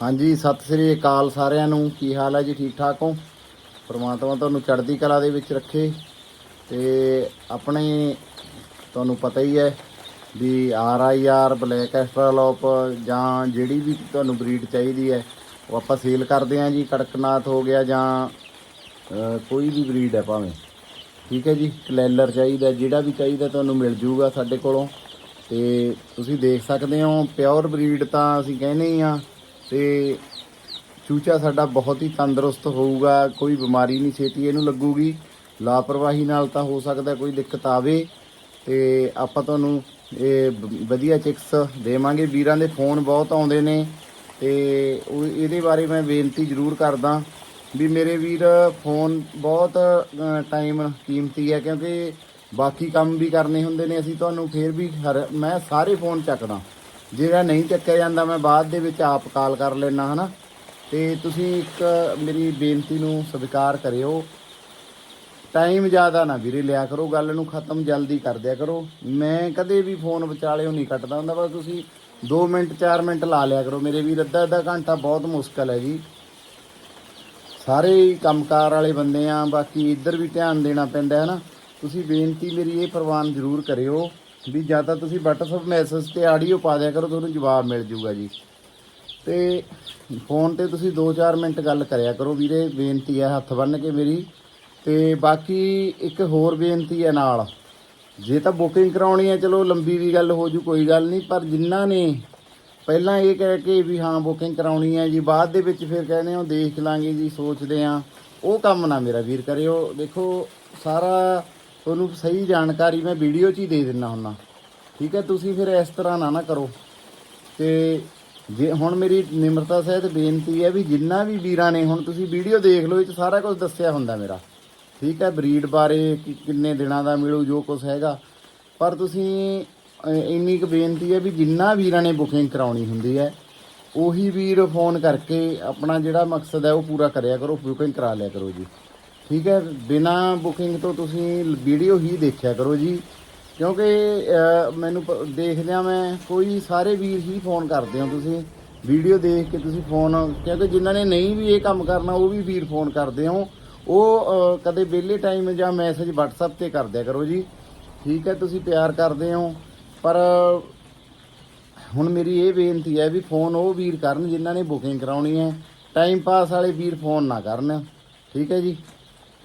ਹਾਂਜੀ, ਸਤਿ ਸ੍ਰੀ ਅਕਾਲ ਸਾਰਿਆਂ ਨੂੰ। ਕੀ ਹਾਲ ਹੈ ਜੀ? ਠੀਕ ਠਾਕ ਹੋ? ਪਰਮਾਤਮਾ ਤੁਹਾਨੂੰ ਚੜ੍ਹਦੀ ਕਲਾ ਦੇ ਵਿੱਚ ਰੱਖੇ ਤੇ ਆਪਣੇ ਤੁਹਾਨੂੰ ਪਤਾ ਹੀ ਹੈ ਵੀ R I R, black australorp ਜਾਂ ਜਿਹੜੀ ਵੀ ਤੁਹਾਨੂੰ ਬਰੀਡ ਚਾਹੀਦੀ ਹੈ, ਉਹ ਆਪਾਂ ਸੇਲ ਕਰਦੇ ਹਾਂ ਜੀ। ਕੜਕਨਾਥ ਹੋ ਗਿਆ ਜਾਂ ਕੋਈ ਵੀ ਬਰੀਡ ਹੈ ਭਾਵੇਂ। ਠੀਕ ਹੈ ਜੀ? ਕਲੈਲਰ ਚਾਹੀਦਾ, ਜਿਹੜਾ ਵੀ ਚਾਹੀਦਾ ਤੁਹਾਨੂੰ ਮਿਲ ਜੂਗਾ ਸਾਡੇ ਕੋਲੋਂ। ਤੇ ਤੁਸੀਂ ਦੇਖ ਸਕਦੇ ਹੋ, ਪਿਓਰ ਬਰੀਡ ਤਾਂ ਅਸੀਂ ਕਹਿੰਦੇ ਹੀ ਆ ਤੇ ਚੂਚਾ ਸਾਡਾ ਬਹੁਤ ਹੀ ਤੰਦਰੁਸਤ ਹੋਊਗਾ, ਕੋਈ ਬਿਮਾਰੀ ਨਹੀਂ ਛੇਤੀ ਇਹਨੂੰ ਲੱਗੂਗੀ। ਲਾਪਰਵਾਹੀ ਨਾਲ ਤਾਂ ਹੋ ਸਕਦਾ ਕੋਈ ਦਿੱਕਤ ਆਵੇ ਤੇ ਆਪਾਂ ਤੁਹਾਨੂੰ ਇਹ ਵ- ਵਧੀਆ ਚਿਕਸ ਦੇਵਾਂਗੇ। ਵੀਰਾਂ ਦੇ ਫੋਨ ਬਹੁਤ ਆਉਂਦੇ ਨੇ ਤੇ ਇਹਦੇ ਬਾਰੇ ਮੈਂ ਬੇਨਤੀ ਜ਼ਰੂਰ ਕਰਦਾ ਵੀ ਮੇਰੇ ਵੀਰ ਫੋਨ ਬਹੁਤ ਟਾਈਮ ਕੀਮਤੀ ਹੈ ਕਿਉਂਕਿ ਬਾਕੀ ਕੰਮ ਵੀ ਕਰਨੇ ਹੁੰਦੇ ਨੇ। ਅਸੀਂ ਤੁਹਾਨੂੰ ਫੇਰ ਵੀ ਹਰ ਮੈਂ ਸਾਰੇ ਫੋਨ ਚੱਕਦਾ। ਜਿਹੜਾ ਨਹੀਂ ਚੱਕਿਆ ਜਾਂਦਾ, ਮੈਂ ਬਾਅਦ ਦੇ ਵਿੱਚ ਆਪ ਕਾਲ ਕਰ ਲੈਣਾ ਹਨਾ? ਤੇ ਤੁਸੀਂ ਇੱਕ ਮੇਰੀ ਬੇਨਤੀ ਨੂੰ ਸਵੀਕਾਰ ਕਰਿਓ। ਟਾਈਮ ਜ਼ਿਆਦਾ ਨਾ ਵੀਰੇ ਲਿਆ ਕਰੋ, ਗੱਲ ਨੂੰ ਖਤਮ ਜਲਦੀ ਕਰ ਦਿਆ ਕਰੋ। ਮੈਂ ਕਦੇ ਵੀ ਫੋਨ ਵਿਚਾਲਿਓ ਨਹੀਂ ਕੱਟਦਾ ਹੁੰਦਾ, ਬਸ ਤੁਸੀਂ 2 ਮਿੰਟ 4 ਮਿੰਟ ਲਾ ਲਿਆ ਕਰੋ। ਮੇਰੇ ਵੀਰ ਅੱਧਾ ਅੱਧਾ ਘੰਟਾ ਬਹੁਤ ਮੁਸ਼ਕਲ ਹੈ ਜੀ। ਸਾਰੇ ਹੀ ਕੰਮਕਾਰ ਵਾਲੇ ਬੰਦੇ ਆ, ਬਾਕੀ ਇੱਧਰ ਵੀ ਧਿਆਨ ਦੇਣਾ ਪੈਂਦਾ ਹੈ ਨਾ ਤੁਸੀਂ ਬੇਨਤੀ ਮੇਰੀ ਇਹ ਪ੍ਰਵਾਨ ਜ਼ਰੂਰ ਕਰਿਓ। ਵੀ ਜਾਂ ਤਾਂ ਤੁਸੀਂ WhatsApp ਮੈਸੇਜ ਤੇ ਆਡੀਓ ਪਾ ਦਿਆ ਕਰੋ ਤੁਹਾਨੂੰ ਜਵਾਬ ਮਿਲ ਜੂਗਾ ਜੀ। ਤੇ ਫੋਨ ਤੇ ਤੁਸੀਂ 2-4 ਮਿੰਟ ਗੱਲ ਕਰਿਆ ਕਰੋ ਵੀਰੇ, ਬੇਨਤੀ ਹੈ ਹੱਥ ਬੰਨ ਕੇ ਮੇਰੀ। ਤੇ ਬਾਕੀ ਇੱਕ ਹੋਰ ਬੇਨਤੀ ਹੈ ਨਾਲ, ਜੇ ਤਾਂ ਬੁਕਿੰਗ ਕਰਾਉਣੀ ਹੈ, ਚਲੋ ਲੰਬੀ ਵੀ ਗੱਲ ਹੋ ਜੂ, ਕੋਈ ਗੱਲ ਨਹੀਂ, ਪਰ ਜਿਨ੍ਹਾਂ ਨੇ ਪਹਿਲਾਂ ਇਹ ਕਹਿ ਕੇ ਵੀ ਹਾਂ ਬੁਕਿੰਗ ਕਰਾਉਣੀ ਹੈ ਜੀ, ਬਾਅਦ ਦੇ ਵਿੱਚ ਫਿਰ ਕਹਿੰਦੇ ਹੋ, ਦੇਖ ਲਾਂਗੇ ਜੀ, ਸੋਚਦੇ ਆ ਉਹ ਕੰਮ ਨਾ ਮੇਰਾ ਵੀਰ ਕਰਿਓ। ਦੇਖੋ, ਸਾਰਾ ਤੁਹਾਨੂੰ ਸਹੀ ਜਾਣਕਾਰੀ ਮੈਂ ਵੀਡੀਓ 'ਚ ਹੀ ਦੇ ਦਿੰਦਾ ਹੁੰਦਾ ਠੀਕ ਹੈ, ਤੁਸੀਂ ਫਿਰ ਇਸ ਤਰ੍ਹਾਂ ਨਾ ਨਾ ਕਰੋ। ਤੇ ਜੇ ਹੁਣ ਮੇਰੀ ਨਿਮਰਤਾ ਸਹਿਤ ਬੇਨਤੀ ਹੈ ਵੀ ਜਿੰਨਾ ਵੀ ਵੀਰਾਂ ਨੇ ਹੁਣ ਤੁਸੀਂ ਵੀਡੀਓ ਦੇਖ ਲਓ, ਇਹ 'ਚ ਸਾਰਾ ਕੁਝ ਦੱਸਿਆ ਹੁੰਦਾ ਮੇਰਾ। ਠੀਕ ਹੈ, ਬਰੀਡ ਬਾਰੇ ਕਿੰਨੇ ਦਿਨਾਂ ਦਾ ਮਿਲੂ, ਜੋ ਕੁਝ ਹੈਗਾ। ਪਰ ਤੁਸੀਂ ਇੰਨੀ ਕੁ ਬੇਨਤੀ ਹੈ ਵੀ ਜਿੰਨਾ ਵੀਰਾਂ ਨੇ ਬੁਕਿੰਗ ਕਰਾਉਣੀ ਹੁੰਦੀ ਹੈ, ਉਹੀ ਵੀਰ ਫੋਨ ਕਰਕੇ ਆਪਣਾ ਜਿਹੜਾ ਮਕਸਦ ਹੈ, ਉਹ ਪੂਰਾ ਕਰਿਆ ਕਰੋ, ਬੁਕਿੰਗ ਕਰਾ ਲਿਆ ਕਰੋ ਜੀ। ਠੀਕ ਹੈ, ਬਿਨਾ ਬੁਕਿੰਗ ਤੋਂ ਤੁਸੀਂ ਵੀਡੀਓ ਹੀ ਦੇਖਿਆ ਕਰੋ ਜੀ। ਕਿਉਂਕਿ ਮੈਨੂੰ ਪ- ਦੇਖਦਿਆਂ ਮੈਂ ਕੋਈ ਸਾਰੇ ਵੀਰ ਹੀ ਫੋਨ ਕਰਦੇ ਹੋ ਤੁਸੀਂ। ਵੀਡੀਓ ਦੇਖ ਕੇ ਤੁਸੀਂ ਫੋਨ ਕਿਉਂਕਿ ਜਿਨ੍ਹਾਂ ਨੇ ਨਹੀਂ ਵੀ ਇਹ ਕੰਮ ਕਰਨਾ, ਉਹ ਵੀ ਵੀਰ ਫੋਨ ਕਰਦੇ ਹੋ। ਉਹ ਕਦੇ ਵਿਹਲੇ ਟਾਈਮ ਜਾਂ ਮੈਸੇਜ WhatsApp ਤੇ ਕਰਦਿਆ ਕਰੋ ਜੀ। ਠੀਕ ਹੈ, ਤੁਸੀਂ ਪਿਆਰ ਕਰਦੇ ਹੋ। ਪਰ, ਹੁਣ ਮੇਰੀ ਇਹ ਬੇਨਤੀ ਹੈ ਵੀ ਫੋਨ ਉਹ ਵੀਰ ਕਰਨ ਜਿਨ੍ਹਾਂ ਨੇ ਬੁਕਿੰਗ ਕਰਾਉਣੀ ਹੈ। ਟਾਈਮ ਪਾਸ ਵਾਲੇ ਵੀਰ ਫੋਨ ਨਾ ਕਰਨ। ਠੀਕ ਹੈ ਜੀ।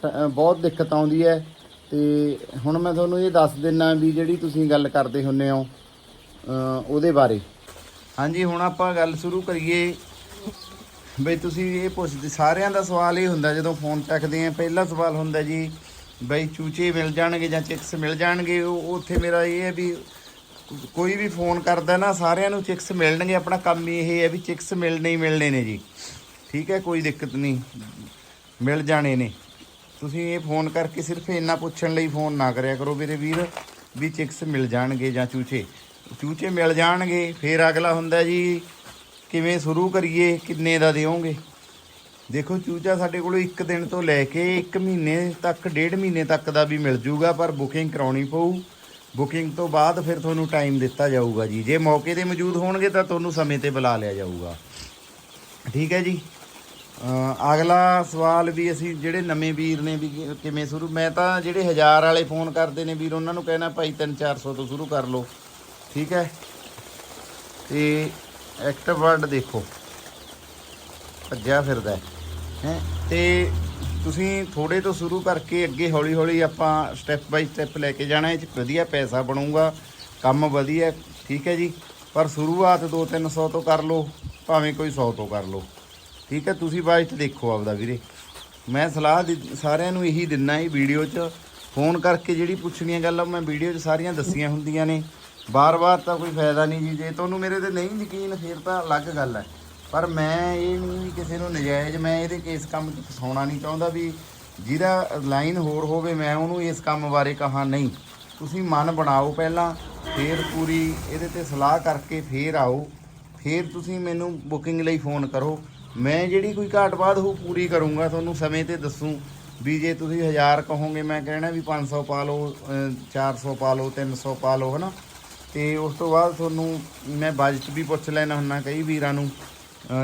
ਬਹੁਤ ਦਿੱਕਤ ਆਉਂਦੀ ਹੈ। ਤੇ ਹੁਣ ਮੈਂ ਤੁਹਾਨੂੰ ਇਹ ਦੱਸ ਦਿੰਨਾ ਵੀ ਜਿਹੜੀ ਤੁਸੀਂ ਗੱਲ ਕਰਦੇ ਹੁੰਨੇ ਹੋ ਉਹਦੇ ਬਾਰੇ। ਹਾਂਜੀ, ਹੁਣ ਆਪਾਂ ਗੱਲ ਸ਼ੁਰੂ ਕਰੀਏ। ਬਈ ਤੁਸੀਂ ਇਹ ਪੁੱਛਦੇ, ਸਾਰਿਆਂ ਦਾ ਸਵਾਲ ਇਹ ਹੁੰਦਾ, ਜਦੋਂ ਫੋਨ ਚੱਕਦੇ ਆ, ਪਹਿਲਾ ਸਵਾਲ ਹੁੰਦਾ ਜੀ, ਬਈ ਚੂਚੇ ਮਿਲ ਜਾਣਗੇ ਜਾਂ ਚਿਕਸ ਮਿਲ ਜਾਣਗੇ? ਉਹ, ਉੱਥੇ ਮੇਰਾ ਇਹ ਹੈ ਵੀ ਕੋਈ ਵੀ ਫੋਨ ਕਰਦਾ ਨਾ, ਸਾਰਿਆਂ ਨੂੰ ਚਿਕਸ ਮਿਲਣਗੇ। ਆਪਣਾ ਕੰਮ ਹੀ ਇਹ ਹੈ ਵੀ ਚਿਕਸ ਮਿਲਣੇ ਹੀ ਮਿਲਣੇ ਨੇ ਜੀ। ਠੀਕ ਹੈ, ਕੋਈ ਦਿੱਕਤ ਨਹੀਂ। ਮਿਲ ਜਾਣੇ ਨੇ। ਤੁਸੀਂ ਇਹ ਫੋਨ ਕਰਕੇ ਸਿਰਫ ਇੰਨਾ ਪੁੱਛਣ ਲਈ ਫੋਨ ਨਾ ਕਰਿਆ ਕਰੋ ਵੀਰੇ ਵੀਰ, ਵੀ ਚਿਕਸ ਮਿਲ ਜਾਣਗੇ ਜਾਂ ਚੂਚੇ। ਚੂਚੇ ਮਿਲ ਜਾਣਗੇ, ਫਿਰ ਅਗਲਾ ਹੁੰਦਾ ਜੀ, ਕਿਵੇਂ ਸ਼ੁਰੂ ਕਰੀਏ, ਕਿੰਨੇ ਦਾ ਦਿਓਗੇ? ਦੇਖੋ, ਚੂਚਾ ਸਾਡੇ ਕੋਲ ਇੱਕ ਦਿਨ ਤੋਂ ਲੈ ਕੇ 1 ਮਹੀਨੇ ਤੱਕ, ਡੇਢ ਮਹੀਨੇ ਤੱਕ ਦਾ ਵੀ ਮਿਲ ਜੂਗਾ, ਪਰ ਬੁਕਿੰਗ ਕਰਾਉਣੀ ਪਊ। ਬੁਕਿੰਗ ਤੋਂ ਬਾਅਦ ਫਿਰ ਤੁਹਾਨੂੰ ਟਾਈਮ ਦਿੱਤਾ ਜਾਊਗਾ ਜੀ। ਜੇ ਮੌਕੇ ਤੇ ਮੌਜੂਦ ਹੋਣਗੇ ਤਾਂ ਤੁਹਾਨੂੰ ਸਮੇਂ ਤੇ ਬੁਲਾ ਲਿਆ ਜਾਊਗਾ। ਠੀਕ ਹੈ ਜੀ? ਅਗਲਾ ਸਵਾਲ ਵੀ ਅਸੀਂ ਜਿਹੜੇ ਨਵੇਂ ਵੀਰ ਨੇ ਵੀ ਕਿਵੇਂ ਸ਼ੁਰੂ ਮੈਂ ਤਾਂ ਜਿਹੜੇ ਹਜ਼ਾਰ ਵਾਲੇ ਫੋਨ ਕਰਦੇ ਨੇ ਵੀਰ, ਉਹਨਾਂ ਨੂੰ ਕਹਿਣਾ ਭਾਈ 3-400 ਤੋਂ ਸ਼ੁਰੂ ਕਰ ਲਓ। ਠੀਕ ਹੈ? ਤੇ ਐਕਟਿਵ ਵਰਡ ਦੇਖੋ। ਭੱਜਿਆ ਫਿਰਦਾ ਹੈ। ਤੇ ਤੁਸੀਂ ਥੋੜੇ ਤੋਂ ਸ਼ੁਰੂ ਕਰਕੇ ਅੱਗੇ ਹੌਲੀ ਹੌਲੀ ਆਪਾਂ ਸਟੈਪ ਬਾਈ ਸਟੈਪ ਲੈ ਕੇ ਜਾਣਾ, ਇਹ ਚ ਵਧੀਆ ਪੈਸਾ ਬਣੂਗਾ, ਕੰਮ ਵਧੀਆ, ਠੀਕ ਹੈ ਜੀ? ਪਰ ਸ਼ੁਰੂਆਤ 2-300 ਤੋਂ ਕਰ ਲਓ, ਭਾਵੇਂ ਕੋਈ 100 ਤੋਂ ਕਰ ਲਓ। ਠੀਕ ਹੈ, ਤੁਸੀਂ ਬਾਅਦ ਦੇਖੋ ਆਪਦਾ ਵੀਰੇ। ਮੈਂ ਸਲਾਹ ਦਿੱਤ- ਸਾਰਿਆਂ ਨੂੰ ਇਹੀ ਦਿੰਨਾ ਇਹ ਵੀਡੀਓ 'ਚ। ਫੋਨ ਕਰਕੇ ਜਿਹੜੀ ਪੁੱਛਣੀਆਂ ਗੱਲਾਂ ਮੈਂ ਵੀਡੀਓ 'ਚ ਸਾਰੀਆਂ ਦੱਸੀਆਂ ਹੁੰਦੀਆਂ ਨੇ। ਬਾਰ-ਬਾਰ ਤਾਂ ਕੋਈ ਫਾਇਦਾ ਨਹੀਂ ਜੀ। ਜੇ ਤੁਹਾਨੂੰ ਮੇਰੇ ਤੇ ਨਹੀਂ ਯਕੀਨ, ਫਿਰ ਤਾਂ ਅਲੱਗ ਗੱਲ ਹੈ। ਪਰ ਮੈਂ ਇਹ ਨਹੀਂ ਵੀ ਕਿਸੇ ਨੂੰ ਨਜਾਇਜ਼, ਮੈਂ ਇਹਦੇ ਕੇਸ ਕੰਮ 'ਚ ਫਸਾਉਣਾ ਨਹੀਂ ਚਾਹੁੰਦਾ ਵੀ ਜਿਹਦਾ ਲਾਈਨ ਹੋਰ ਹੋਵੇ, ਮੈਂ ਉਹਨੂੰ ਇਸ ਕੰਮ ਬਾਰੇ ਕਹਾ, ਨਹੀਂ। ਤੁਸੀਂ ਮਨ ਬਣਾਓ ਪਹਿਲਾਂ, ਫਿਰ ਪੂਰੀ ਇਹਦੇ ਤੇ ਸਲਾਹ ਕਰਕੇ ਫੇਰ ਆਓ। ਫਿਰ ਤੁਸੀਂ ਮੈਨੂੰ ਬੁਕਿੰਗ ਲਈ ਫੋਨ ਕਰੋ। ਮੈਂ ਜਿਹੜੀ ਕੋਈ ਘਾਟ ਬਾਤ ਹੋ ਪੂਰੀ ਕਰੂੰਗਾ, ਤੁਹਾਨੂੰ ਸਮੇਂ ਤੇ ਦੱਸੂ ਵੀ ਜੇ ਤੁਸੀਂ 1000 ਕਹੋਗੇ, ਮੈਂ ਕਹਿਣਾ ਵੀ 500 ਪਾ ਲਓ, ਅਹ 400 ਪਾ ਲਓ 300 ਪਾ ਲਓ, ਹਨਾ? ਤੇ ਉਸ ਤੋਂ ਬਾਅਦ ਤੁਹਾਨੂੰ ਮੈਂ ਬਜਟ ਵੀ ਪੁੱਛ ਲੈਣਾ ਹੁੰਨਾ ਕਈ ਵੀਰਾਂ ਨੂੰ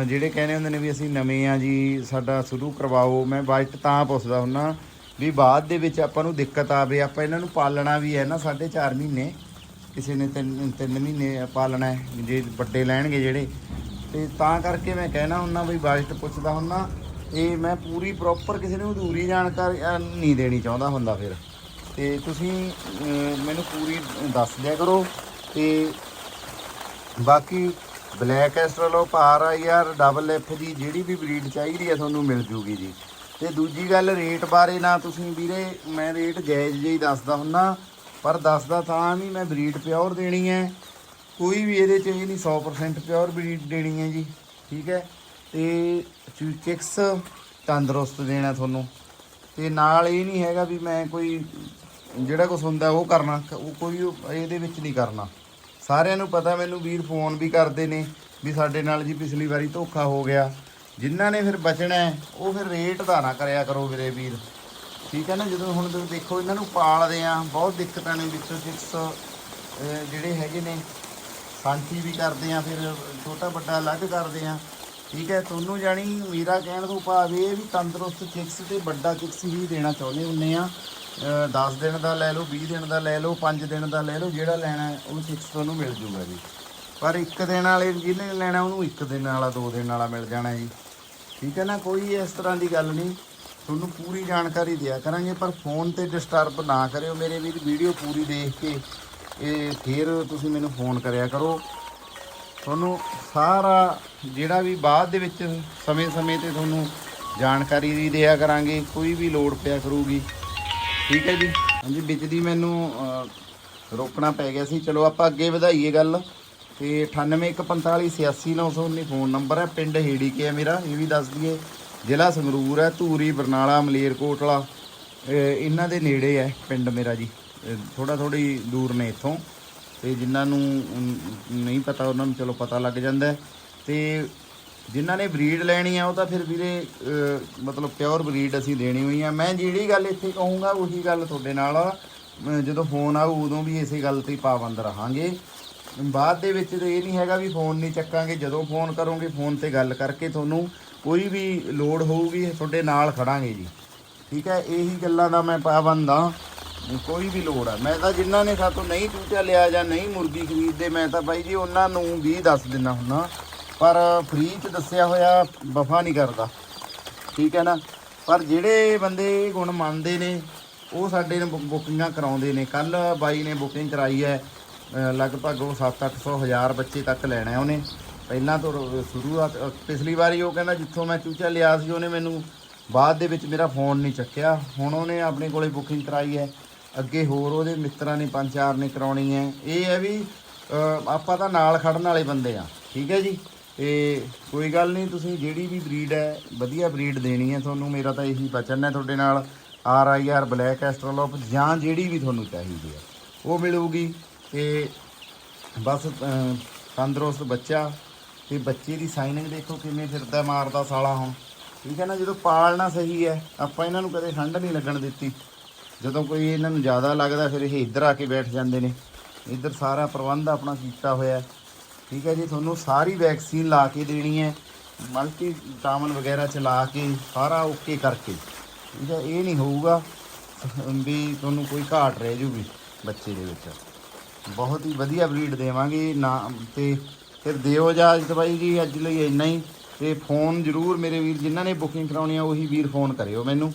ਜਿਹੜੇ ਕਹਿੰਦੇ ਹੁੰਦੇ ਨੇ ਵੀ ਅਸੀਂ ਨਵੇਂ ਆ ਜੀ, ਸਾਡਾ ਸ਼ੁਰੂ ਕਰਵਾਓ, ਮੈਂ ਬਜਟ ਤਾਂ ਪੁੱਛਦਾ ਹੁੰਨਾ ਵੀ ਬਾਅਦ ਦੇ ਵਿੱਚ ਆਪਾਂ ਨੂੰ ਦਿੱਕਤ ਆਵੇ, ਆਪਾਂ ਇਹਨਾਂ ਨੂੰ ਪਾਲਣਾ ਵੀ ਹੈ ਨਾ 4.5 ਮਹੀਨੇ, ਕਿਸੇ ਨੇ ਤਿੰਨ ਤਿੰਨ ਮਹੀਨੇ ਪਾਲਣਾ ਹੈ, ਜੇ ਵੱਡੇ ਲੈਣਗੇ ਜਿਹੜੇ ਤੇ ਤਾਂ ਕਰਕੇ ਮੈਂ ਕਹਿਣਾ ਹੁੰਨਾ ਵੀ ਬਜਟ ਪੁੱਛਦਾ ਹੁੰਨਾ ਇਹ ਮੈਂ ਪੂਰੀ ਪ੍ਰੋਪਰ ਕਿਸੇ ਨੂੰ ਅਧੂਰੀ ਜਾਣਕਾਰੀ ਨਹੀਂ ਦੇਣੀ ਚਾਹੁੰਦਾ ਹੁੰਦਾ ਫਿਰ। ਤੇ ਤੁਸੀਂ ਮੈਨੂੰ ਪੂਰੀ ਦੱਸ ਦਿਆ ਕਰੋ। ਤੇ ਬਾਕੀ black australorp R I R double F ਦੀ ਜਿਹੜੀ ਵੀ ਬਰੀਡ ਚਾਹੀਦੀ ਹੈ ਤੁਹਾਨੂੰ ਮਿਲ ਜੂਗੀ ਜੀ। ਤੇ ਦੂਜੀ ਗੱਲ ਰੇਟ ਬਾਰੇ ਨਾ ਤੁਸੀਂ ਵੀਰੇ, ਮੈਂ ਰੇਟ ਜਾਇਜ਼ ਜਿਹੀ ਦੱਸਦਾ ਹੁੰਨਾ ਪਰ ਦੱਸਦਾ ਤਾਂ ਵੀ ਮੈਂ ਬਰੀਡ ਪਿਓਰ ਦੇਣੀ ਹੈ। ਕੋਈ ਵੀ ਇਹਦੇ ਚ ਇਹ ਨਹੀਂ 100% ਪਿਓਰ ਬਰੀਡ ਦੇਣੀ ਹੈ ਜੀ, ਠੀਕ ਹੈ? ਤੇ ਚਿਕਸ ਤੰਦਰੁਸਤ ਦੇਣਾ ਤੁਹਾਨੂੰ। ਤੇ ਨਾਲ ਇਹ ਨਹੀਂ ਹੈਗਾ ਵੀ ਮੈਂ ਕੋਈ ਜਿਹੜਾ ਕੁਝ ਹੁੰਦਾ ਉਹ ਕਰਨਾ, ਉਹ ਕੋਈ ਇਹਦੇ ਵਿੱਚ ਨਹੀਂ ਕਰਨਾ। ਸਾਰਿਆਂ ਨੂੰ ਪਤਾ ਮੈਨੂੰ ਵੀਰ ਫੋਨ ਵੀ ਕਰਦੇ ਨੇ ਵੀ ਸਾਡੇ ਨਾਲ ਜੀ ਪਿਛਲੀ ਵਾਰੀ ਧੋਖਾ ਹੋ ਗਿਆ। ਜਿਨ੍ਹਾਂ ਨੇ ਫਿਰ ਬਚਣਾ ਉਹ ਫਿਰ ਰੇਟ ਦਾ ਨਾ ਕਰਿਆ ਕਰੋ ਵੀਰੇ ਵੀਰ। ਠੀਕ ਹੈ ਨਾ? ਜਦੋਂ ਹੁਣ ਤੁਸੀਂ ਦੇਖੋ, ਇਹਨਾਂ ਨੂੰ ਪਾਲਦੇ ਆ ਬਹੁਤ ਦਿੱਕਤਾਂ ਨੇ ਵਿੱਚੋਂ ਚਿਕਸ ਜਿਹੜੇ ਹੈਗੇ ਨੇ। ਸਾਂਚੀ ਵੀ ਕਰਦੇ ਆ, ਫਿਰ ਛੋਟਾ ਵੱਡਾ ਅਲੱਗ ਕਰਦੇ ਆ। ਠੀਕ ਹੈ, ਤੁਹਾਨੂੰ ਜਾਣੀ ਮੇਰਾ ਕਹਿਣ ਤੋਂ ਭਾਵ ਇਹ ਵੀ ਤੰਦਰੁਸਤ ਚਿਕਸ ਤੇ ਵੱਡਾ ਚਿਕਸ ਹੀ ਦੇਣਾ ਚਾਹੁੰਦੇ ਹੁੰਨੇ ਆ। 10 ਦਿਨ ਦਾ ਲੈ ਲਓ 20 ਦਿਨ ਦਾ ਲੈ ਲਓ 5 ਦਿਨ ਦਾ ਲੈ ਲਓ, ਜਿਹੜਾ ਲੈਣਾ ਉਹ ਚਿਕਸ ਤੁਹਾਨੂੰ ਮਿਲ ਜੂਗਾ ਜੀ। ਪਰ ਇੱਕ ਦਿਨ ਵਾਲੇ, ਜਿਹਨੇ ਲੈਣਾ, ਉਹਨੂੰ ਇੱਕ ਦਿਨ ਵਾਲਾ, ਦੋ ਦਿਨ ਵਾਲਾ ਮਿਲ ਜਾਣਾ ਜੀ। ਠੀਕ ਹੈ ਨਾ, ਕੋਈ ਇਸ ਤਰ੍ਹਾਂ ਦੀ ਗੱਲ ਨਹੀਂ। ਤੁਹਾਨੂੰ ਪੂਰੀ ਜਾਣਕਾਰੀ ਦਿਆ ਕਰਾਂਗੇ, ਪਰ ਫੋਨ ਤੇ ਡਿਸਟਰਬ ਨਾ ਕਰਿਓ। ਮੇਰੇ ਵੀਰ, ਵੀਡੀਓ ਪੂਰੀ ਦੇਖ ਕੇ ਇਹ ਫਿਰ ਤੁਸੀਂ ਮੈਨੂੰ ਫੋਨ ਕਰਿਆ ਕਰੋ। ਤੁਹਾਨੂੰ ਸਾਰਾ ਜਿਹੜਾ ਵੀ ਬਾਅਦ ਦੇ ਵਿੱਚ ਸਮੇਂ-ਸਮੇਂ ਤੇ ਤੁਹਾਨੂੰ ਜਾਣਕਾਰੀ ਵੀ ਦਿਆ ਕਰਾਂਗੇ ਕੋਈ ਵੀ ਲੋੜ ਪਿਆ ਕਰੂਗੀ। ਠੀਕ ਹੈ ਜੀ? ਹਾਂਜੀ ਵਿੱਚ ਦੀ ਮੈਨੂੰ ਰੋਕਣਾ ਪੈ ਗਿਆ ਸੀ। ਚਲੋ ਆਪਾਂ ਅੱਗੇ ਵਧਾਈਏ ਗੱਲ। ਤੇ 9815486919 ਫੋਨ ਨੰਬਰ ਹੈ। ਪਿੰਡ ਹੇੜੀ ਕੇ ਹੈ ਮੇਰਾ ਇਹ ਵੀ ਦੱਸ ਦਈਏ। ਜ਼ਿਲ੍ਹਾ ਸੰਗਰੂਰ ਹੈ ਧੂਰੀ ਬਰਨਾਲਾ ਮਲੇਰਕੋਟਲਾ ਅਹ, ਇਹਨਾਂ ਦੇ ਨੇੜੇ ਹੈ ਪਿੰਡ ਮੇਰਾ ਜੀ। ਥੋੜਾ ਥੋੜੀ ਦੂਰ ਨੇ ਇੱਥੋਂ ਤੇ ਜਿਨ੍ਹਾਂ ਨੂੰ ਨਹੀਂ ਪਤਾ ਉਹਨਾਂ ਨੂੰ ਚਲੋ ਪਤਾ ਲੱਗ ਜਾਂਦਾ ਹੈ। ਤੇ ਜਿਨ੍ਹਾਂ ਨੇ ਬਰੀਡ ਲੈਣੀ ਆ ਉਹ ਤਾਂ ਫਿਰ ਵੀਰੇ ਮਤਲਬ ਪਿਓਰ ਬਰੀਡ ਅਸੀਂ ਦੇਣੀ ਹੋਈ ਆ। ਮੈਂ ਜਿਹੜੀ ਗੱਲ ਇੱਥੇ ਕਹੂੰਗਾ ਉਹੀ ਗੱਲ ਤੁਹਾਡੇ ਨਾਲ ਅਹ, ਜਦੋਂ ਫੋਨ ਆਊ ਉਦੋਂ ਵੀ ਇਸੇ ਗੱਲ ਤੇ ਪਾਬੰਦ ਰਹਾਂਗੇ। ਬਾਅਦ ਦੇ ਵਿੱਚ ਤੇ ਇਹ ਨਹੀਂ ਹੈਗਾ ਵੀ ਫੋਨ ਨਹੀਂ ਚੱਕਾਂਗੇ। ਜਦੋਂ ਫੋਨ ਕਰੋਗੇ ਫੋਨ ਤੇ ਗੱਲ ਕਰਕੇ ਤੁਹਾਨੂੰ ਕੋਈ ਵੀ ਲੋੜ ਹੋਊਗੀ ਤੁਹਾਡੇ ਨਾਲ ਖੜਾਂਗੇ ਜੀ। ਠੀਕ ਹੈ ਇਹੀ ਗੱਲਾਂ ਦਾ ਮੈਂ ਪਾਬੰਦ ਆ। ਕੋਈ ਵੀ ਲੋੜ ਆ। ਮੈਂ ਤਾਂ ਜਿਨ੍ਹਾਂ ਨੇ ਸਾਤੋਂ ਨਹੀਂ ਚੂਚਾ ਲਿਆ ਜਾਂ ਨਹੀਂ ਮੁਰਗੀ ਖਰੀਦਦੇ, ਮੈਂ ਤਾਂ ਬਾਈ ਜੀ ਉਹਨਾਂ ਨੂੰ ਵੀ ਦੱਸ ਦਿੰਦਾ ਹੁੰਨਾ। ਪਰ ਫ੍ਰੀ ਚ ਦੱਸਿਆ ਹੋਇਆ ਵਫਾ ਨਹੀਂ ਕਰਦਾ। ਠੀਕ ਹੈ ਨਾ? ਪਰ ਜਿਹੜੇ ਬੰਦੇ ਗੁਣ ਮੰਨਦੇ ਨੇ, ਉਹ ਸਾਡੇ ਨਾਲ ਬੁ- ਬੁਕਿੰਗਾਂ ਕਰਾਉਂਦੇ ਨੇ। ਕੱਲ ਬਾਈ ਨੇ ਬੁਕਿੰਗ ਕਰਾਈ ਹੈ ਲਗਭਗ ਉਹ 7-800 ਹਜ਼ਾਰ ਬੱਚੇ ਤੱਕ ਲੈਣਾ ਉਹਨੇ। ਪਹਿਲਾਂ ਤੋਂ ਰੋ- ਸ਼ੁਰੂਆਤ ਪਿਛਲੀ ਵਾਰੀ ਉਹ ਕਹਿੰਦਾ ਜਿੱਥੋਂ ਮੈਂ ਚੂਚਾ ਲਿਆ ਸੀ, ਉਹਨੇ ਮੈਨੂੰ ਬਾਅਦ ਦੇ ਵਿੱਚ ਮੇਰਾ ਫੋਨ ਨਹੀਂ ਚੱਕਿਆ। ਹੁਣ ਉਹਨੇ ਆਪਣੇ ਕੋਲੇ ਬੁਕਿੰਗ ਕਰਾਈ ਹੈ। ਅੱਗੇ ਹੋਰ ਉਹਦੇ ਮਿੱਤਰਾਂ ਨੇ ਪੰਜ ਚਾਰ ਨੇ ਕਰਾਉਣੀ ਹੈ ਇਹ ਹੈ ਵੀ ਆਪਾਂ ਤਾਂ ਨਾਲ ਖੜਨ ਵਾਲੇ ਬੰਦੇ ਆ, ਠੀਕ ਹੈ ਜੀ? ਤੇ ਕੋਈ ਗੱਲ ਨਹੀਂ, ਤੁਸੀਂ ਜਿਹੜੀ ਵੀ ਬਰੀਡ ਹੈ, ਵਧੀਆ ਬਰੀਡ ਦੇਣੀ ਹੈ ਤੁਹਾਨੂੰ। ਮੇਰਾ ਤਾਂ ਇਹੀ ਬਚਨ ਹੈ ਤੁਹਾਡੇ ਨਾਲ, R I R black australorp ਜਾਂ ਜਿਹੜੀ ਵੀ ਤੁਹਾਨੂੰ ਚਾਹੀਦੀ ਹੈ, ਉਹ ਮਿਲੂਗੀ। ਤੇ ਬਸ ਤੰਦਰੁਸਤ ਬੱਚਾ, ਤੇ ਬੱਚੇ ਦੀ ਸਾਈਨਿੰਗ ਦੇਖੋ ਕਿਵੇਂ ਫਿਰਦਾ ਮਾਰਦਾ ਸਾਲਾ ਹੁਣ। ਠੀਕ ਹੈ ਨਾ, ਜਦੋਂ ਪਾਲਣਾ ਸਹੀ ਹੈ, ਆਪਾਂ ਇਹਨਾਂ ਨੂੰ ਕਦੇ ਠੰਡ ਨਹੀਂ ਲੱਗਣ ਦਿੱਤੀ। ਜਦੋਂ ਕੋਈ ਇਹਨਾਂ ਨੂੰ ਜ਼ਿਆਦਾ ਲੱਗਦਾ ਫਿਰ ਇਹ ਇੱਧਰ ਆ ਕੇ ਬੈਠ ਜਾਂਦੇ ਨੇ। ਇੱਧਰ ਸਾਰਾ ਪ੍ਰਬੰਧ ਆਪਣਾ ਕੀਤਾ ਹੋਇਆ ਠੀਕ ਹੈ ਜੀ, ਤੁਹਾਨੂੰ ਸਾਰੀ ਵੈਕਸੀਨ ਲਾ ਕੇ ਦੇਣੀ ਹੈ। ਮਲਟੀ ਵਿਟਾਮਿਨ ਵਗੈਰਾ ਚ ਲਾ ਕੇ ਸਾਰਾ ਓਕੇ ਕਰਕੇ। ਠੀਕ ਹੈ, ਇਹ ਨਹੀਂ ਹੋਊਗਾ ਵੀ ਤੁਹਾਨੂੰ ਕੋਈ ਘਾਟ ਰਹਿ ਜੂਗੀ ਬੱਚੇ ਦੇ ਵਿੱਚ। ਬਹੁਤ ਹੀ ਵਧੀਆ ਬਰੀਡ ਦੇਵਾਂਗੇ, ਨਾ ਤੇ ਫਿਰ ਦਿਓ ਇਜਾਜ਼ਤ ਬਾਈ ਜੀ, ਅੱਜ ਲਈ ਇੰਨਾ ਹੀ। ਤੇ ਫੋਨ ਜ਼ਰੂਰ ਮੇਰੇ ਵੀਰ ਜਿਨ੍ਹਾਂ ਨੇ ਬੁਕਿੰਗ ਕਰਾਉਣੀ ਆ, ਉਹੀ ਵੀਰ ਫੋਨ ਕਰਿਓ ਮੈਨੂੰ।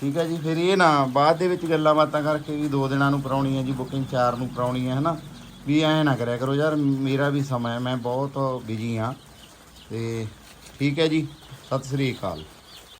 ਠੀਕ ਹੈ ਜੀ, ਫਿਰ ਇਹ ਨਾ ਬਾਅਦ ਦੇ ਵਿੱਚ ਗੱਲਾਂ ਬਾਤਾਂ ਕਰਕੇ ਵੀ ਦੋ ਦਿਨਾਂ ਨੂੰ ਕਰਾਉਣੀ ਹੈ ਜੀ ਬੁਕਿੰਗ ਚਾਰ ਨੂੰ ਕਰਾਉਣੀ ਹੈ, ਹਨਾ? ਵੀ ਐਂ ਨਾ ਕਰਿਆ ਕਰੋ ਯਾਰ, ਮੇਰਾ ਵੀ ਸਮਾਂ ਹੈ, ਮੈਂ ਬਹੁਤ ਬਿਜ਼ੀ ਹਾਂ। ਤੇ ਠੀਕ ਹੈ ਜੀ, ਸਤਿ ਸ੍ਰੀ ਅਕਾਲ।